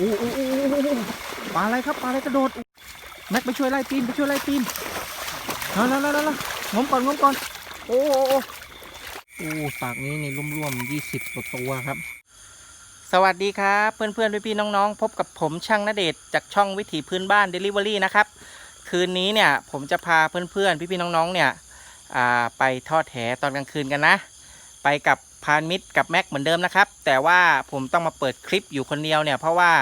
โอ้โอ้โอ้โอ้โอ้ปลาอะไรครับปลาอะไรกระโดดแม็กไปช่วยไล่ตีนไปช่วยไล่ตีนนั่นนั่นนั่นนั่นงมก่อนงมก่อน โอ้โอ้โอ้โอ้ปากนี้ในี่ร่วมๆยี่สิบกว่าตัวครับ สวัสดีครับเพื่อนๆพี่ๆน้องๆ พบกับผมช่างนเดชจากช่องวิถีพื้นบ้าน Delivery นะครับ คืนนี้เนี่ยผมจะพาเพื่อนๆพี่ๆน้องๆเนี่ยไปทอดแหตอนกลางคืนกันนะ ไปกับ พานมิตรกับแม็กเหมือนเดิมนะครับ แต่ว่าผมต้องมาเปิดคลิปอยู่คนเดียวเนี่ยเพราะว่า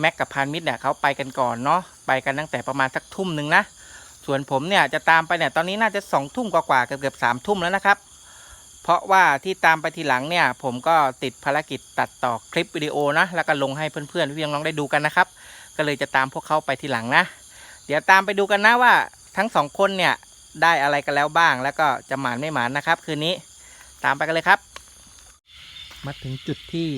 แม็กกับพานมิตรเนี่ยเขาไปกันก่อนเนาะไปกันตั้งแต่ประมาณสักทุ่มหนึ่งนะส่วนผมเนี่ยจะตามไปเนี่ยตอนนี้น่าจะสองทุ่มกว่าๆเกือบเกือบสามทุ่มแล้วนะครับ เพราะว่าที่ตามไปทีหลังเนี่ยผมก็ติดภารกิจตัดต่อคลิปวิดีโอนะแล้วก็ลงให้เพื่อนๆพี่น้องได้ดูกันนะครับ ก็เลยจะตามพวกเขาไปทีหลังนะ เดี๋ยวตามไปดูกันนะว่าทั้งสองคนเนี่ยได้อะไรกันแล้วบ้าง แล้วก็จะหมานไม่หมานนะครับ คืนนี้ ตามไปกันเลยครับ มาถึงจุดที่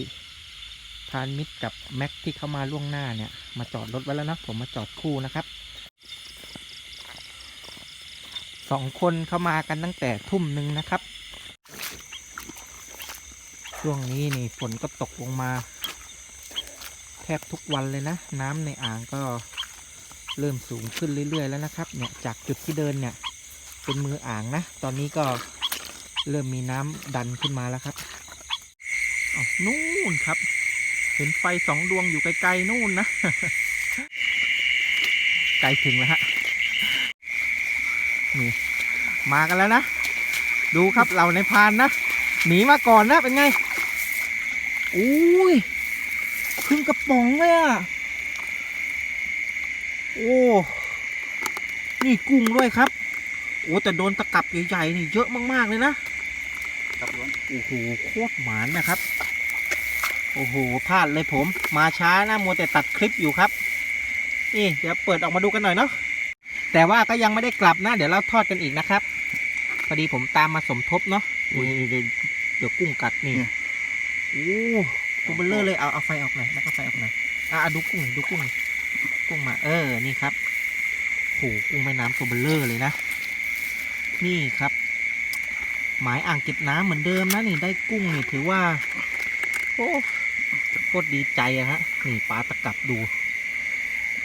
พานมิตรกับแม็กที่เข้ามาล่วงหน้าเนี่ย มาจอดรถไว้แล้วนะผมมาจอดคู่นะครับสองคนเข้ามากันตั้งแต่ทุ่มหนึ่งนะครับ ช่วงนี้นี่ฝนก็ตกลงมา แทบทุกวันเลยนะ น้ำในอ่างก็เริ่มสูงขึ้นเรื่อย ๆ แล้วนะครับ เนี่ยจากจุดที่เดินเนี่ย เป็นมืออ่างนะ ตอนนี้ก็ เริ่มมีน้ำดันขึ้นมาแล้วครับเอานู่นครับ เห็นไฟสองดวงอยู่ไกลๆนู่นนะใกลถึงแล้วฮะ นี่ มากันแล้วนะ ดูครับเราในพานนะ หนีมาก่อนนะเป็นไงอุ้ยครึ่งกระป๋องเลยอะ โอ้ นี่กุ้งด้วยครับ โอ้แต่โดนตะกับใหญ่ๆนี่เยอะมากๆเลยนะ โอ้โหโคตรหมานนะครับ โอ้โหพลาดเลยผม มาช้านะมัวแต่ตัดคลิปอยู่ครับ นี่เดี๋ยวเปิดออกมาดูกันหน่อยเนาะแต่ว่าก็ยังไม่ได้กลับนะ เดี๋ยวเราทอดกันอีกนะครับพอดีผมตามมาสมทบเนาะนี่เดี๋ยวเดี๋ยวกุ้งกัดนี่โอ้ตัวเบลเลอร์เลยเอาเอาไฟออกหน่อยแล้วก็ไฟออกหน่อยอะอะดูกุ้งดูกุ้งกุ้งมา เออนี่ครับโหกุ้งแม่น้ำตัวเบลเลอร์เลยนะ นี่ครับ หมายอ่างเก็บน้ำเหมือนเดิมนะนี่ได้กุ้งนี่ถือว่า โอ้โคตรดีใจอะฮะนี่ปลาตะกับดู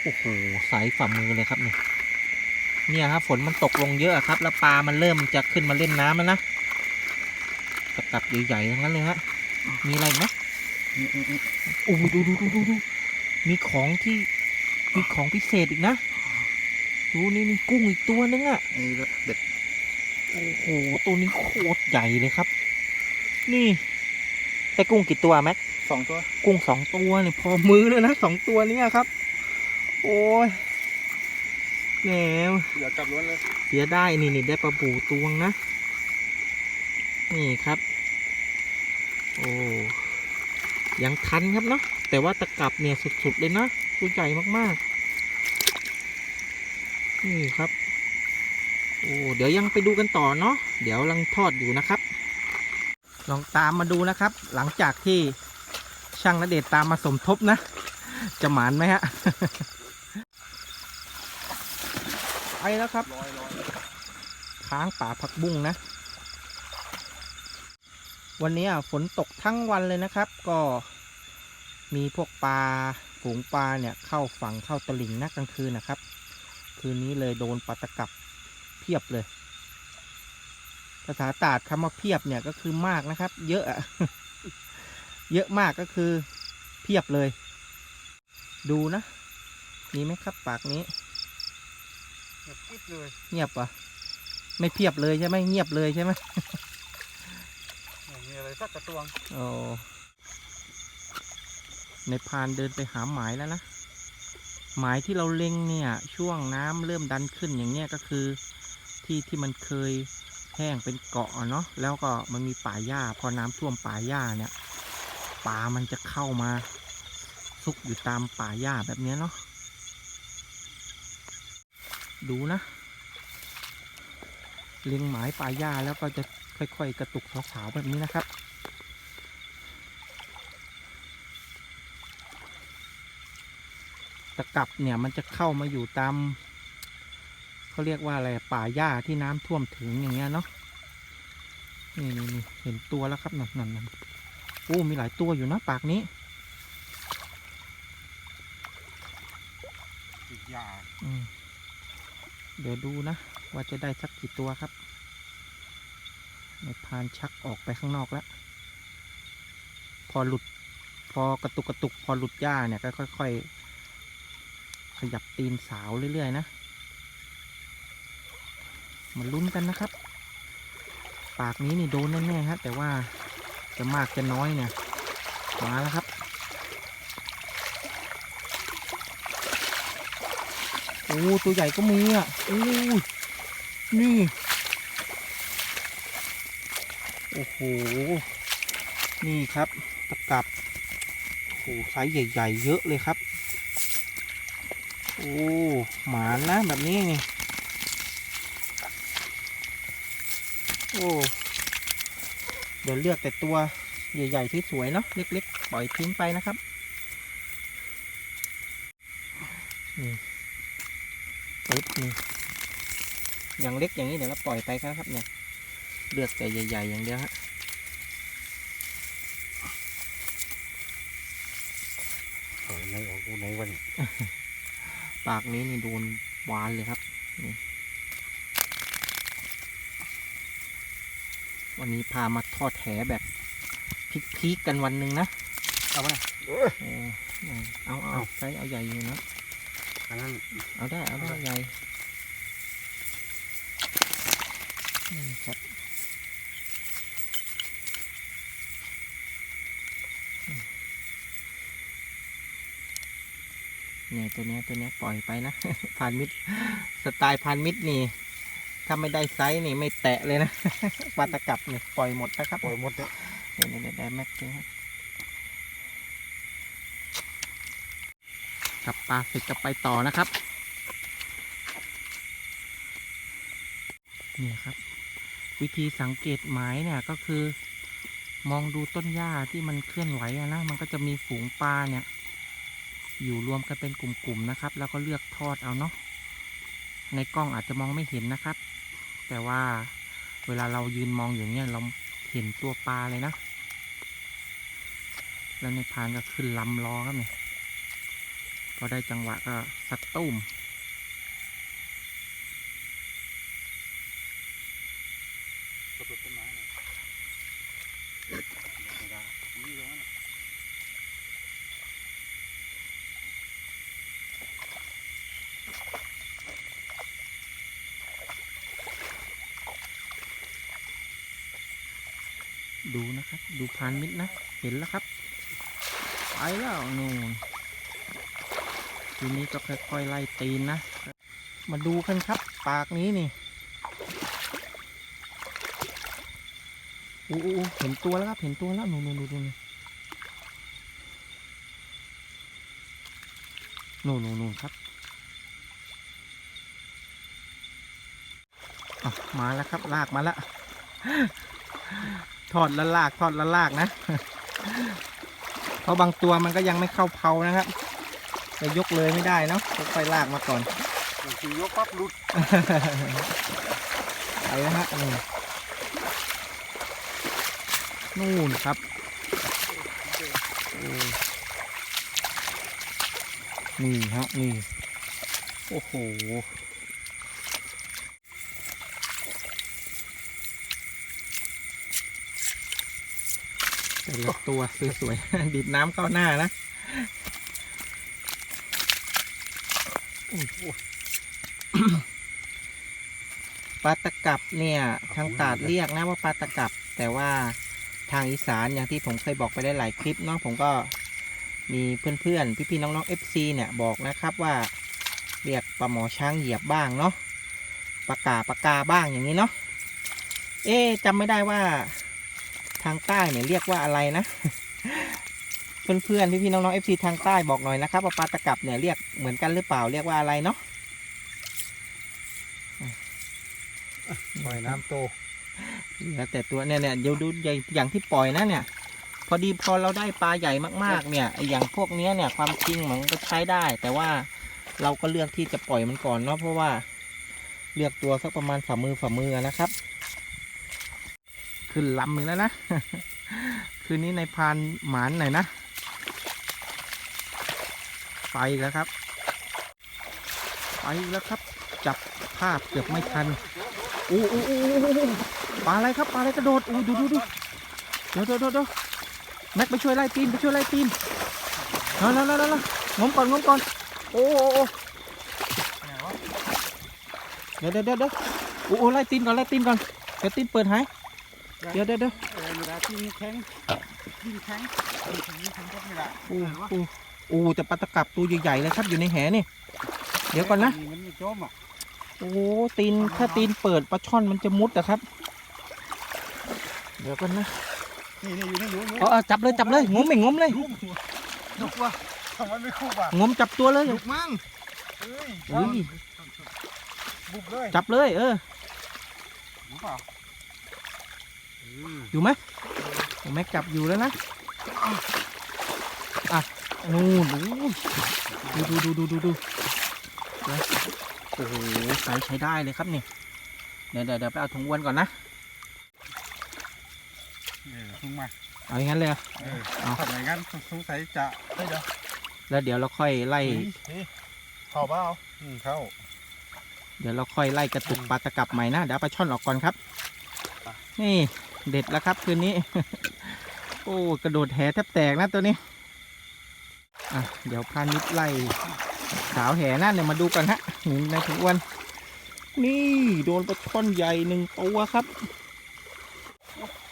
โอ้โหสายฝ่ามือเลยครับนี่เนี่ยครับฝนมันตกลงเยอะอะครับ แล้วปลามันเริ่มจะขึ้นมาเล่นน้ำแล้วนะตะกับใหญ่ๆทั้งนั้นเลยฮะมีอะไรไหมนี่นี่นี่โอ้ดูดูดูดูดูมีของที่มีของพิเศษอีกนะดูนี่นี่กุ้งอีกตัวนึงอะนี่ก็เด็ด โอ้โห ตัวนี้โคตรใหญ่เลยครับ นี่ได้กุ้งกี่ตัวแม็กสองตัว กุ้งสองตัวเนี่ยพอมือเลยนะสองตัวเนี้ครับ โอ้ยแหนมอย่ากลับล้วนเลยเสียได้นี่นี่ได้ปลาบูตวงนะ นี่ครับ โอ้ยังทันครับเนาะแต่ว่าตะกรับเนี่ยสุดๆเลยนะตัวใหญ่มากๆ นี่ครับ โอ้เดี๋ยวยังไปดูกันต่อเนาะเดี๋ยวลังทอดอยู่นะครับ ลองตามมาดูนะครับ หลังจากที่ช่างนเดชตามมาสมทบนะ จะหมานไหมฮะไปแล้วครับค้างป่าผักบุ้งนะ วันนี้อะฝนตกทั้งวันเลยนะครับ ก็มีพวกปลาฝูงปลาเนี่ยเข้าฝั่งเข้าตลิ่งนะกลางคืนนะครับ คืนนี้เลยโดนปลาตะกับ เพียบเลย ภาษาตราดคำว่าเพียบเนี่ยก็คือมากนะครับ เยอะอะเยอะมากก็คือเพียบเลย ดูนะมีไหมครับปากนี้แบบกิ๊บเลยเงียบปะไม่เพียบเลยใช่ไหมเงียบเลยใช่ไหมไม่มีอะไรสักกระตวงโอ้ในพานเดินไปหาหมายแล้วนะหมายที่เราเล็งเนี่ย ช่วงน้ำเริ่มดันขึ้นอย่างเงี้ยก็คือ ที่ที่มันเคยแห้งเป็นเกาะเนาะแล้วก็มันมีป่าหญ้า พอน้ำท่วมป่าหญ้าเนี่ยปลามันจะเข้ามาซุกอยู่ตามป่าหญ้าแบบนี้เนาะดูนะเล็งหมายป่าหญ้าแล้วก็จะค่อย ๆ กระตุกสาวๆแบบนี้นะครับ ตะกับเนี่ยมันจะเข้ามาอยู่ตาม เาเรียกว่าอะไรป่าหญ้าที่น้ำท่วมถึงอย่างเงี้ยเนาะนี่นนี่เห็นตัวแล้วครับนั่นนั่นนั่นโอ้มีหลายตัวอยู่นะปากนี้ติดยาเดี๋ยวดูนะ ว่าจะได้สักกี่ตัวครับในพานชักออกไปข้างนอกแล้ว พอหลุด พอกระตุกกระตุก พอหลุดหญ้าเนี่ยก็ค่อย ๆ ขยับตีนสาวเรื่อย ๆ นะ มาลุ้นกันนะครับ ปากนี้นี่โดนแน่ๆฮะแต่ว่าจะมากจะน้อยเนี่ยมาแล้วครับ โอ้ตัวใหญ่ก็มีอะโอ้ยนี่ โอ้โห นี่ครับ ตะกับโอ้โหไซส์ใหญ่ ๆ เยอะเลยครับ โอ้ หมานะแบบนี้นี่ อ้เดี๋ยวเลือกแต่ตัวใหญ่ๆที่สวยเนาะเล็กๆ ปล่อยทิ้งไปนะครับนี่ปึ๊บนี่อย่างเล็กอย่างนี้เดี๋ยวเราปล่อยไปครับเนี่ยเลือกแต่ใหญ่ๆอย่างเดียวฮะเออในออกในวันนี้ปากนี้นี่โดนวานเลยครับนี่ วันนี้พามาทอดแถแบบพีกๆกันวันหนึ่งนะ เอาไปโอ้เอาเอาเอาใช้เอาใหญ่อยู่นะอันนั้นเอาได้เอาได้เอาได้ใหญ่อืมครับอืมเนี่ยตัวเนี้ยตัวเนี้ยปล่อยไปนะ พานมิดสไตล์พานมิดนี่ ถ้าไม่ได้ไซส์นี่ไม่แตะเลยนะ ปลาตะกับเนี่ยปล่อยหมดนะครับปล่อยหมดเลยเนี่ยเนี่ยเนี่ยได้แม็กซ์เลยครับกับปลาเสร็จก็ไปต่อนะครับเนี่ยครับ วิธีสังเกตหมายเนี่ยก็คือ มองดูต้นหญ้าที่มันเคลื่อนไหวอะนะมันก็จะมีฝูงปลาเนี่ย อยู่รวมกันเป็นกลุ่มๆนะครับ แล้วก็เลือกทอดเอาเนาะในกล้องอาจจะมองไม่เห็นนะครับ แต่ว่าเวลาเรายืนมองอย่างเงี้ยเราเห็นตัวปลาเลยนะ แล้วในพานก็ขึ้นลำล้อครับเนี่ยพอได้จังหวะก็สัดตุ้ม กระโดดต้นไม้เลยไม่ได้นี่ตรงนั้นน่ะ ดูนะครับ ดูพานมิดนะ เห็นแล้วครับ ไปแล้วนู่นทีนี้ก็ค่อยๆไล่ ตีนนะ มาดูกันครับ ปากนี้นี่อู้อู้อู้เห็นตัวแล้วครับ เห็นตัวแล้วนู่นนู่นนู่นนู่นนู่นนู่นนู่นครับมาแล้วครับ ลากมาแล้วทอดละลากทอดละลากนะ เพราะบางตัวมันก็ยังไม่เข้าเผานะครับ จะยกเลยไม่ได้เนาะค่อยๆลากมาก่อนบางทียกปั๊บหลุดไปนะฮะนี่นู่นครับโอ้นี่ฮะนี่โอ้โหแต่ละตัวสวยๆดิดน้ำเข้าหน้านะอุ้ยโอ้ย ปลาตะกับเนี่ย ทางตาดเรียกนะว่าปลาตะกับ แต่ว่าทางอีสานอย่างที่ผมเคยบอกไปได้หลายคลิปเนาะผมก็มีเพื่อนๆ พี่ๆน้องๆ FC เนี่ยบอกนะครับว่าเรียกปลาหมอช้างเหยียบบ้างเนาะปลากาปลากาบ้างอย่างนี้เนาะเอ๊จำไม่ได้ว่าทางใต้เนี่ยเรียกว่าอะไรนะ เพื่อนๆพี่ๆน้องๆ FC ทางใต้บอกหน่อยนะครับว่าปลาตะกับเนี่ยเรียกเหมือนกันหรือเปล่าเรียกว่าอะไรเนาะปล่อยน้ำโตแล้วแต่ตัวเนี่ยเนี่ยเดี๋ยวดูอย่างอย่างที่ปล่อยนะเนี่ย พอดีพอเราได้ปลาใหญ่มากๆ เนี่ยไอ้อย่างพวกเนี้ยเนี่ยความจริงมันก็ใช้ได้ แต่ว่าเราก็เลือกที่จะปล่อยมันก่อนเนาะเพราะว่าเลือกตัวสักประมาณฝ่ามือฝ่ามือนะครับ ขึ้นลำหนึ่งแล้วนะ คืนนี้ในพานหมานหน่อยนะ ไปแล้วครับ ไปแล้วครับ จับภาพเกือบไม่ทันอู้อู้อู้อู้อู้ปลาอะไรครับปลาอะไรกระโดดอู้ดูดูดูเดี๋ยวเดี๋ยวเดี๋ยวเดี๋ยวแม็กไปช่วยไล่ตีนไปช่วยไล่ตีนแล้วแล้วแล้วแล้วงมก่อนงมก่อนโอ้โอ้โอ้ไหเดี๋ยวเดี๋ยวเดี๋ยวเดี๋ยวโอ้โอ้ไล่ตีนก่อนไล่ตีนก่อนเดี๋ยวตีนเปิดหายเดี๋ยวเดี๋ยวเดี๋ยวเออเวลาที่มีแข็งยิงแข็งยิงแข็งยิงแข็งก็ไม่ได้ โอ้โอ้โอ้แต่ปลาตะกับตัวใหญ่ๆเลยครับอยู่ในแหนี่ เดี๋ยวก่อนนะ มันไม่จมอะโอ้ตีนถ้าตีนเปิดปลาช่อนมันจะมุดอะครับ เดี๋ยวก่อนนะนี่นี่อยู่นี่อยู่อยู่เอาเอาจับเลยจับเลยงมไม่งมเลยลุกลุกว่ะทำไมไม่คู่บ่ะงมจับตัวเลยลุกมั่งเฮ้ยเฮ้ยบุกเลยจับเลยเออรู้เปล่าอืมอยู่ไหมผมแม็กจับอยู่แล้วนะอะ นู่นดูดูดูดูดูดูเดี๋ยวโอ้โหใส่ใช้ได้เลยครับนี่เดี๋ยวเดี๋ยวเดี๋ยวไปเอาถุงอ้วนก่อนนะเออลุกมาเอาอย่างนั้นเลยเหรอเออเอาทำไมงั้นสงสัยจะเฮ้ยเดี๋ยวแล้วเดี๋ยวเราค่อยไล่เฮ้ยเข้าเปล่าอืมเข้า เดี๋ยวเราค่อยไล่กระตุกปลาตะกับใหม่นะเดี๋ยวเอาปลาช่อนออกก่อนครับ นี่เด็ดแล้วครับคืนนี้ โอ้กระโดดแหแทบแตกนะตัวนี้ อะเดี๋ยวพานิดไล่สาวแห่นั่นเนี่ยมาดูกันฮะนี่นายถุงอ้วนนี่โดนปลาช่อนใหญ่หนึ่งตัวครับ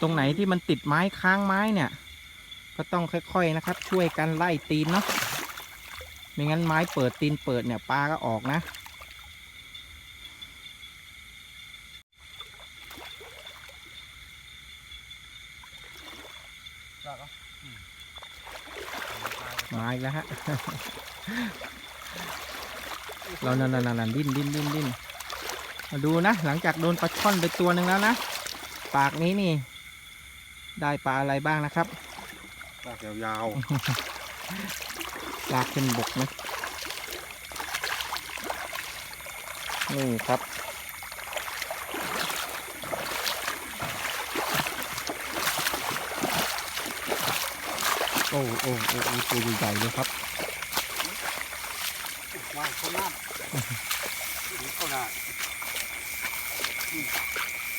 ตรงไหนที่มันติดไม้ค้างไม้เนี่ย ก็ต้องค่อยๆนะครับ ช่วยกันไล่ตีนเนาะไม่งั้นไม้เปิดตีนเปิดเนี่ยปลาก็ออกนะ ได้ปะ มาอีกแล้วฮะ เรานั่นนั่นนั่นดิ้นดิ้นดิ้นดิ้นมาดูนะ หลังจากโดนปลาช่อนไปตัวหนึ่งแล้วนะ ปากนี้นี่ ได้ปลาอะไรบ้างนะครับ ปากยาวปลาขึ้นบกนะนี่ครับ โอ้โอ้โอ้โอ้ตัวใหญ่ๆเลยครับๆวางเข้าหน้าเข้าหน้า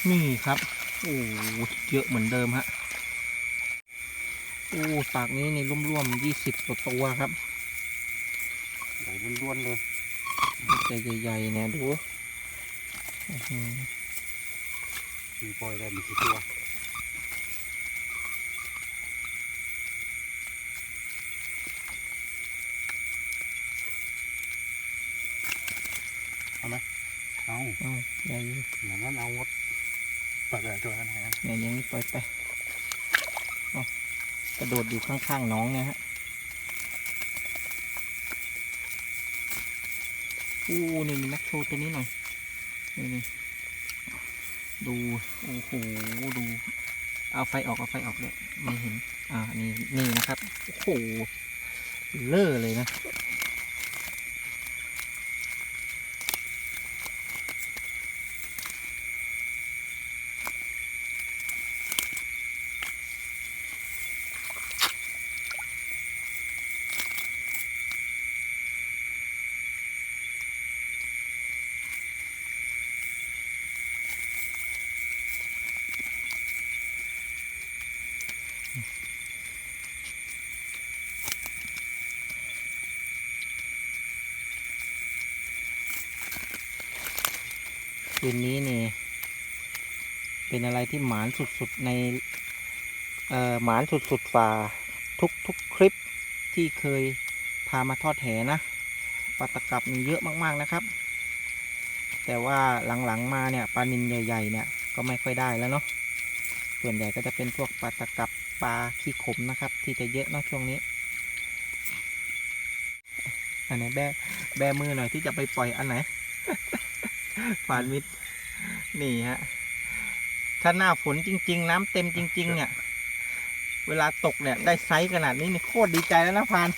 นี่ครับ โอ้เยอะเหมือนเดิมฮะ โอ้ปากนี้นี่ร่วมๆยี่สิบกว่าตัวครับใหญ่ล้วนๆเลยใจใหญ่ๆเนี่ยดูอื้อหือมีปล่อยได้มีกี่ตัวเอาไหมเอา เอ้า ใหญ่อยู่เหมือนนั้นเอาหมดปล่อยไปตัวนั้นแหงเนี่ยอย่างนี้ปล่อยไปเอ้ากระโดดอยู่ข้างๆน้องเนี่ยฮะอู้นี่มีนักโชว์ตัวนี้หน่อยนี่นี่ดูโอ้โหดูเอาไฟออกเอาไฟออกเลยไม่เห็น อ่านี่นี่นะครับ โอ้โหเลอะเลยนะ คืนนี้นี่ เป็นอะไรที่หมานสุดๆในหมานสุดๆฝ่าทุกทุกคลิปที่เคยพามาทอดแหนะปลาตะกับมีเยอะมากๆนะครับ แต่ว่าหลังๆมาเนี่ยปลานินใหญ่ๆเนี่ยก็ไม่ค่อยได้แล้วเนาะส่วนใหญ่ก็จะเป็นพวกปลาตะกับปลาขี้ขมนะครับ ที่จะเยอะเนาะช่วงนี้ อันไหนแบแบมือหน่อยที่จะไปปล่อยอันไหน ฝานมิดนี่ฮะ ถ้าหน้าฝนจริง ๆ น้ำเต็มจริง ๆ เนี่ย เวลาตกเนี่ย ได้ไซส์ขนาดนี้นี่โคตรดีใจแล้วนะพาน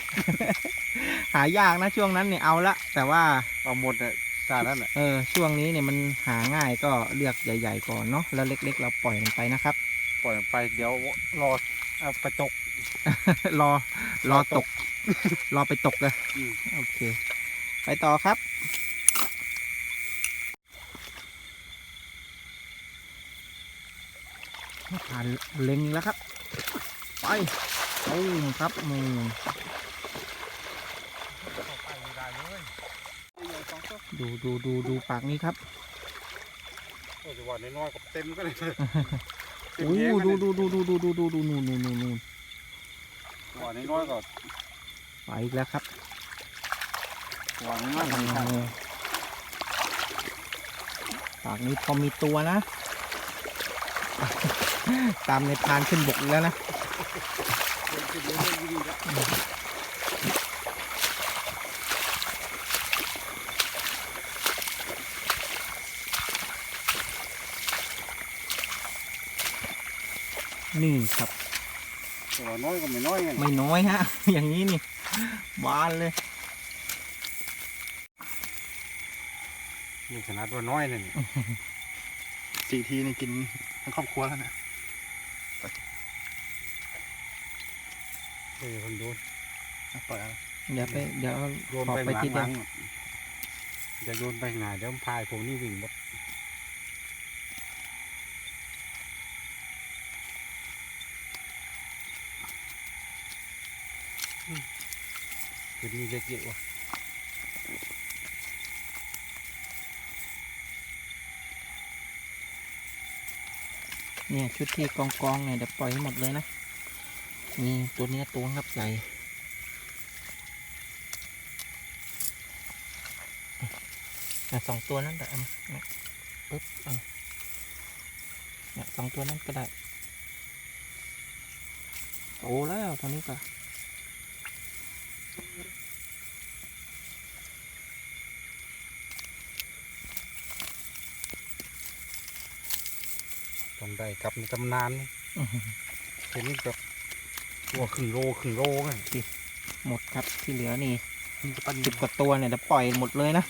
หายากนะช่วงนั้นเนี่ยเอาละ แต่ว่าเอาหมดเลยตานั่นแหละเออช่วงนี้เนี่ยมันหาง่ายก็เลือกใหญ่ ๆ ก่อนเนาะแล้วเล็ก ๆ เราปล่อยมันไปนะครับ ปล่อยไปเดี๋ยวรอเอาไปตก รอ รอตก รอไปตกเลยอืมโอเค ไปต่อครับ ผ่านเล็งแล้วครับ ไปตูมครับมูนเข้าไปไม่ได้เลยไอ้ใหญ่สองตัวดูดูดูดูปากนี้ครับโอ้ยจะว่าน้อยๆก็เต็มก็เลยเต็มโอ้แยงกันดูเลยดูดูดูดูดูดูดูนู่นนู่นนู่นนู่นว่าน้อยๆก็ไปอีกแล้วครับว่าน้อยๆก็ไม่ใช่ปากนี้พอมีตัวนะ ตามในพรานขึ้นบกอีกแล้วนะเดินขึ้นเรื่อยๆดีๆแล้วนี่ครับแต่ว่าน้อยก็ไม่น้อยไงไม่น้อยฮะ อย่างนี้นี่ บานเลย นี่ขนาดว่าน้อยเลยนี่สี่ทีนี่กินทั้งครอบครัวแล้วนะ ออคนโดนปล่อยเดี๋ยวไปเดี๋ยวโยนขอไปไปหทีเดียลัวงๆจะโยนไปไหนเดี๋ยวมันพายผมนี่วิ่งหมดคือมีเล็กเยอะว่ะเนี่ยชุดที่กองกองๆเนี่ยเดี๋ยวปล่อยให้หมดเลยนะ นี่ตัวเนี้ยตัวงับใหญ่อะสองตัวนั้นแต่เอามาเนี่ยปึ๊บเอาเนี่ยสองตัวนั้นก็ได้โอ้แล้วตัวนี้ก็ต้องได้กลับในตำนานนี่อื้อหือทีนี้แบบ ตัวครึ่งโลครึ่งโลไงหมดครับที่เหลือนี่มันจะปั้นสิบกว่าตัวเนี่ยเดี๋ยวปล่อยหมดเลยนะ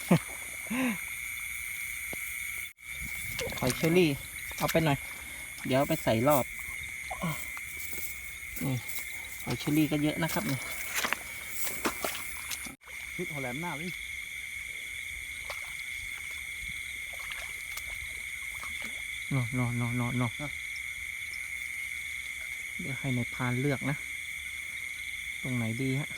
หอยเชอรี่ เอาไปหน่อย เดี๋ยวเอาไปใส่รอบ นี่หอยเชอรี่ก็เยอะนะครับนี่พิษหัวแหลมหน้าเลยนอนนอนนอนนอนนอนเดี๋ยวให้ในายพรานเลือกนะ ตรงไหนดีฮะ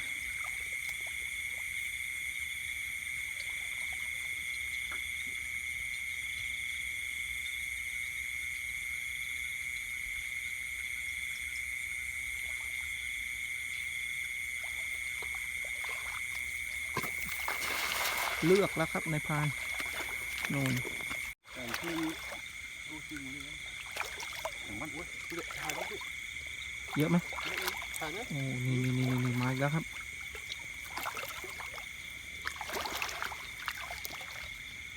เลือกแล้วครับในายพานนูนแต่ที่ดูจริงมันนี่องมันเว้ยดูดิถ่ายแล้วดิเยอะไหม ถ่ายแล้วโอ้นี่นี่นี่นี่มาอีกแล้วครับ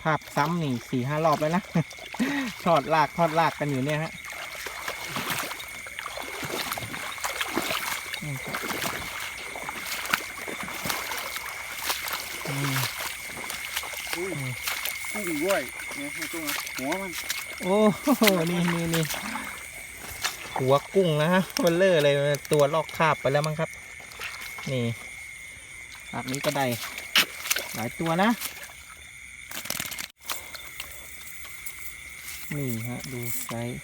ภาพซ้ำนี่สี่ห้ารอบแล้วนะ ทอดลากทอดลากกันอยู่เนี่ยฮะนี่ครับอืมอุ้ยกุ้งด้วยเนี่ยให้ตัวหัวมัน โอ้โหนี่นี่นี่ หัวกุ้งนะฮะเบลเลอร์เลยตัวลอกคราบไปแล้วมั้งครับ นี่แบบนี้ก็ได้หลายตัวนะ นี่ฮะ ดูไซส์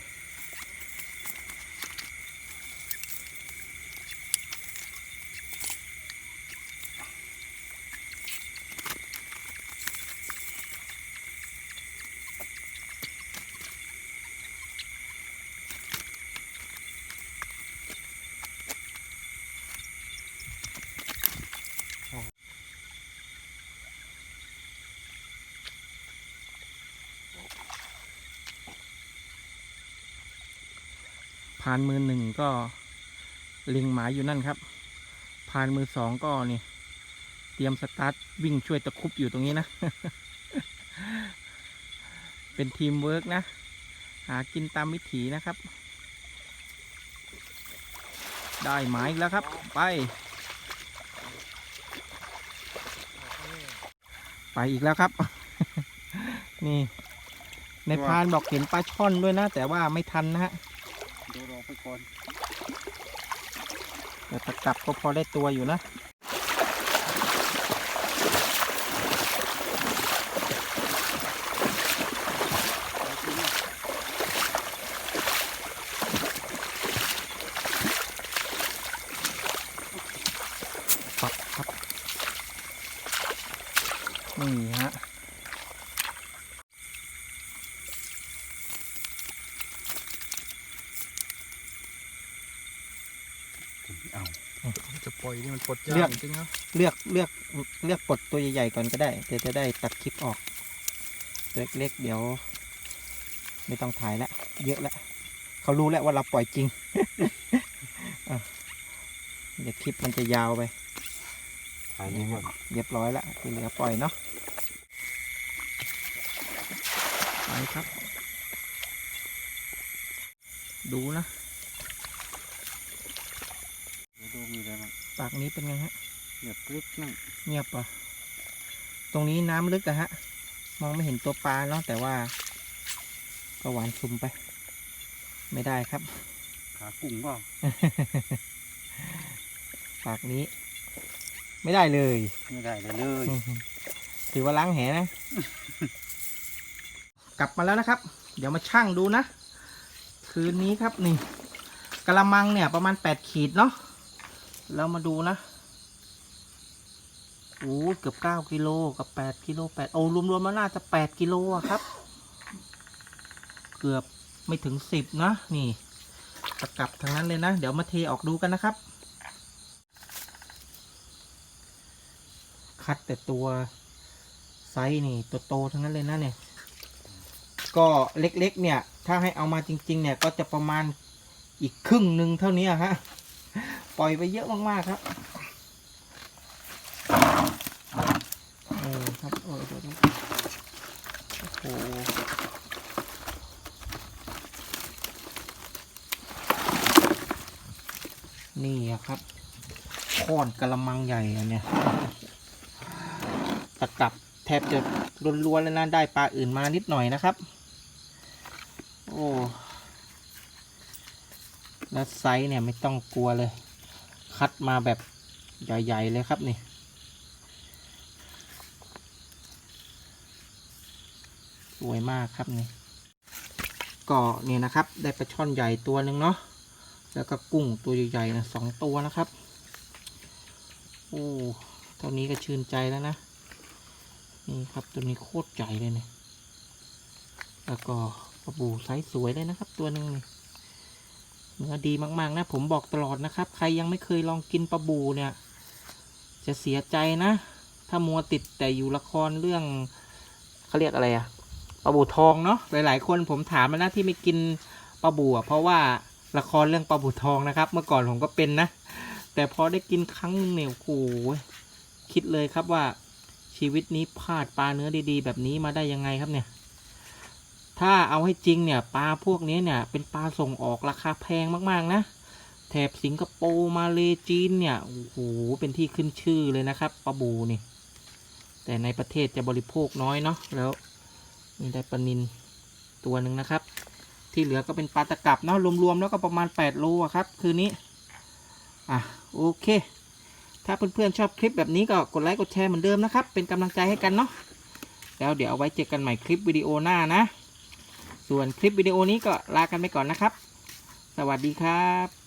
านมือหนึ่งก็เล็งหมายอยู่นั่นครับ พานมือสองก็นี่ เตรียมสตาร์ทวิ่งช่วยตะคุบอยู่ตรงนี้นะ เป็นทีมเวิร์กนะ หากินตามวิถีนะครับ ได้หมายแล้วครับ ไป ไปอีกแล้วครับ นี่ ในพานบอกเห็นปลาช่อนด้วยนะ แต่ว่าไม่ทันนะฮะ แต่ตะกับก็พอได้ตัวอยู่นะปับบนี่ฮะ ยนี่มันปลดเลืยาอกกจริงๆนะเลือกเลือกเลือกปลดตัวใหญ่ๆก่อนก็ได้เดี๋ยวจะได้ตัดคลิปออกตัวเล็กๆเดี๋ยว ไม่ต้องถ่ายละเยอะละเขารู้แล้วว่าเราปล่อยจริงอะเดี๋ยวคลิปมันจะยาวไปถ่ายนี่ก่อนเรียบร้อยแล้วที่เหลือปล่อยเนาะไปครับ ดูนะ เดี๋ยวดูมีอะไรบ้างปากนี้เป็นไงฮะเหยียบกริบนั่งเงียบปะตรงนี้น้ำลึกอะฮะ มองไม่เห็นตัวปลาเนาะแต่ว่าก็หวานซุมไป ไม่ได้ครับ ขากุ้งเปล่าปากนี้ ไม่ได้เลย ไม่ได้เลยเลย ถือว่าล้างแหนะ กลับมาแล้วนะครับ เดี๋ยวมาชั่งดูนะ คืนนี้ครับนี่กระมังเนี่ยประมาณแปดขีดเนาะ เรามาดูนะโอ้เกือบเก้ากิโลกับแปดกิโลแปดโอ้รวมๆแล้วน่าจะแปดกิโลอะครับ เกือบไม่ถึงสิบนะนี่ตะกลับทางนั้นเลยนะ เดี๋ยวมาเทออกดูกันนะครับ คัดแต่ตัวไซส์นี่ตัวโตทั้งนั้นเลยนะเนี่ย ก็เล็กๆเนี่ย ถ้าให้เอามาจริง ๆ เนี่ยก็จะประมาณอีกครึ่งหนึ่งเท่านี้ฮะ ปล่อยไปเยอะมากๆครับเออครับเออเดี๋ยวนะโอ้โหนี่ครับค้อนกระมังใหญ่อันเนี่ยตะกลับแทบจะล้วนๆแล้วนะได้ปลาอื่นมานิดหน่อยนะครับ โอ้แล้วไซส์เนี่ยไม่ต้องกลัวเลย คัดมาแบบใหญ่ ๆ เลยครับนี่ สวยมากครับนี่ ก็เนี่ยนะครับ ได้ปลาช่อนใหญ่ตัวหนึ่งเนาะ แล้วก็กุ้งตัวใหญ่ๆนะสองตัวนะครับ โอ้ เท่านี้ก็ชื่นใจแล้วนะ นี่ครับตัวนี้โคตรใหญ่เลยเนี่ยแล้วก็ปลาบูไซส์สวยเลยนะครับตัวหนึ่งนี่ เนื้อดีมาก ๆ นะ ผมบอกตลอดนะครับ ใครยังไม่เคยลองกินปลาบูเนี่ย จะเสียใจนะ ถ้ามัวติดแต่อยู่ละครเรื่องเขาเรียกอะไรอะปลาบูทองเนาะหลาย ๆ คนผมถามมานะที่ไม่กินปลาบูเพราะว่าละครเรื่องปลาบูทองนะครับ เมื่อก่อนผมก็เป็นนะ แต่พอได้กินครั้งหนึงเนี่ยโอ้โหคิดเลยครับว่าชีวิตนี้พลาดปลาเนื้อดี ๆ แบบนี้มาได้ยังไงครับเนี่ย ถ้าเอาให้จริงเนี่ยปลาพวกนี้เนี่ยเป็นปลาส่งออกราคาแพงมากๆนะ แถบสิงคโปร์มาเลจีนเนี่ยโอ้โหเป็นที่ขึ้นชื่อเลยนะครับปลาบูนี่ แต่ในประเทศจะบริโภคน้อยเนาะแล้วมีได้ปลานินตัวหนึ่งนะครับ ที่เหลือก็เป็นปลาตะกับเนาะรวมๆแล้วก็ประมาณ8โลครับ คืนนี้อะโอเค ถ้าเพื่อนๆชอบคลิปแบบนี้ก็กดไลค์กดแชร์เหมือนเดิมนะครับ เป็นกำลังใจให้กันเนาะแล้วเดี๋ยวเอาไว้เจอกันใหม่คลิปวิดีโอหน้านะ ส่วนคลิปวิดีโอนี้ก็ลากันไปก่อนนะครับ สวัสดีครับ